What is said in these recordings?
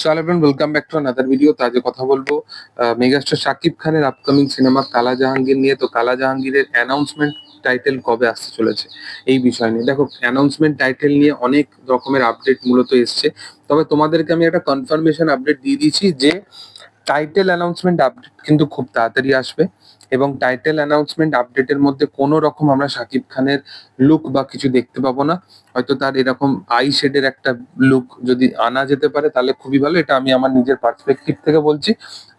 So আলেভেন welcome back to another video তো আজকে কথা বলব মেগাস্টার শাকিব খানের আপকামিং সিনেমা কালা জাহাঙ্গীর নিয়ে। তো কালা জাহাঙ্গীরের অ্যানাউন্সমেন্ট টাইটেল কবে আসতে চলেছে এই বিষয় নিয়ে। দেখো অ্যানাউন্সমেন্ট টাইটেল নিয়ে অনেক রকমের আপডেট মূলত এসছে। তবে তোমাদেরকে আমি একটা কনফার্মেশন আপডেট দিয়ে দিয়েছি যে টাইটেল অ্যানাউন্সমেন্ট আপডেট কিন্তু খুব তাড়াতাড়ি আসবে এবং টাইটেল অ্যানাউন্সমেন্ট আপডেটের মধ্যে কোনো রকম আমরা শাকিব খানের লুক বা কিছু দেখতে পাবো না। হয়তো তার এরকম আই শেডের একটা লুক যদি আনা যেতে পারে তাহলে খুবই ভালো। এটা আমি আমার নিজের পার্সপেক্টিভ থেকে বলছি।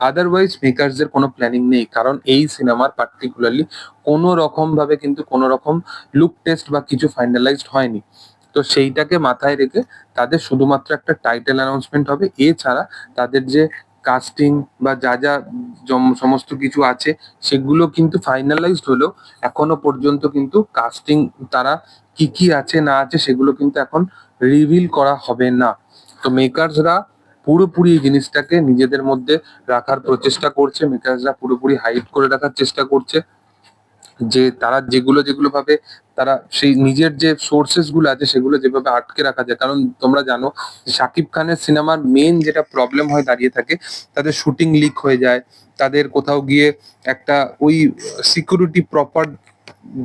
আদারওয়াইজ মেকার্সদের কোনো প্ল্যানিং নেই। কারণ এই সিনেমার পার্টিকুলারলি কোনো রকম ভাবে কিন্তু কোনো রকম লুক টেস্ট বা কিছু ফাইনালাইজড হয়নি। তো সেইটাকে মাথায় রেখে তাদের শুধুমাত্র একটা টাইটেল অ্যানাউন্সমেন্ট হবে। এছাড়া তাদের যে কাস্টিং বা যা যা সমস্ত কিছু আছে, সেগুলো কিন্তু ফাইনালাইজড হলেও এখনও পর্যন্ত কিন্তু কাস্টিং তারা কি কি আছে, না আছে, সেগুলো কিন্তু এখন রিভিল করা হবে না। তো মেকার্সরা পুরোপুরি এই জিনিসটাকে নিজেদের মধ্যে রাখার প্রচেষ্টা করছে। মেকার্সরা পুরোপুরি হাইড করে রাখার চেষ্টা করছে। যে তারা যেগুলো যেগুলো ভাবে তারা সেই নিজের যে সোর্সেসগুলো আছে সেগুলো যেভাবে আটকে রাখা যায়। কারণ তোমরা জানো শাকিব খানের সিনেমার মেন যেটা প্রবলেম হয়ে দাঁড়িয়ে থাকে, তাদের শুটিং লিক হয়ে যায়, তাদের কোথাও গিয়ে একটা ওই সিকিউরিটি প্রপার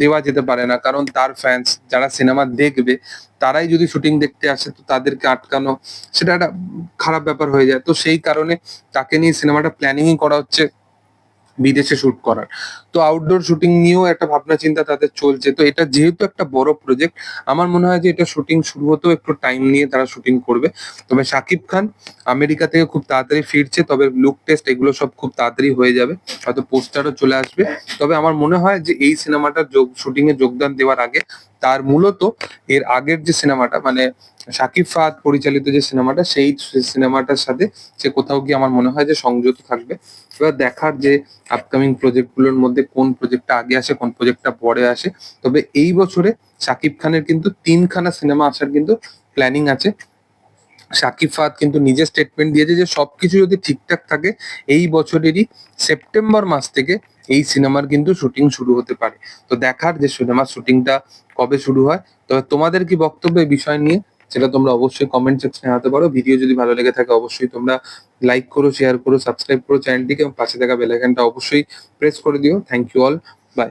দেওয়া যেতে পারে না। কারণ তার ফ্যান্স যারা সিনেমা দেখবে, তারাই যদি শুটিং দেখতে আসে তো তাদেরকে আটকানো সেটা একটা খারাপ ব্যাপার হয়ে যায়। তো সেই কারণে তাকে নিয়ে সিনেমাটা প্ল্যানিংই করা হচ্ছে। বিদেশে শুট করার। তো আউটডোর শুটিং নিয়েও একটা ভাবনা চিন্তা তাদের চলছে। তো এটা যেহেতু একটা বড় প্রজেক্ট আমার মনে হয় যে এটা শুটিং শুরু হতেও একটু টাইম নিয়ে তারা শুটিং করবে। তবে শাকিব খান আমেরিকা থেকে খুব তাড়াতাড়ি ফিরছে, তবে লুক টেস্ট এগুলো সব খুব তাড়াতাড়ি হয়ে যাবে। হয়তো পোস্টারও চলে আসবে। তবে আমার মনে হয় যে এই সিনেমাটার শুটিং এ যোগদান দেওয়ার আগে, তার মূলত এর আগের যে সিনেমাটা মানে শাকিব ফাহাদ পরিচালিত যে সিনেমাটা সেই সিনেমাটার সাথে সে কোথাও গিয়ে আমার মনে হয় যে সংযুক্ত থাকবে। এবার দেখার যে আপকামিং প্রজেক্টগুলোর মধ্যে কোন প্রজেক্টটা আগে আসে, কোন প্রজেক্টটা পরে আসে। তবে এই বছরে শাকিব খানের কিন্তু তিনখানা সিনেমা আসার কিন্তু প্ল্যানিং আছে। শাকিব ফাহাদ কিন্তু নিজে স্টেটমেন্ট দিয়েছে যে সবকিছু যদি ঠিকঠাক থাকে, এই বছরেরই সেপ্টেম্বর মাস থেকে এই সিনেমার কিন্তু শুটিং শুরু হতে পারে। তো দেখার যে সিনেমার শুটিংটা কবে শুরু হয়, তবে তোমাদের কি বক্তব্য এই বিষয় নিয়ে? সেটা তোমরা অবশ্যই কমেন্ট সেকশনে জানাতে পারো। ভিডিও যদি ভালো লেগে থাকে, অবশ্যই তোমরা লাইক করো শেয়ার করো সাবস্ক্রাইব করো চ্যানেলটিকে এবং পাশে থাকা বেলাইকানটা অবশ্যই প্রেস করে দিও। Thank you all by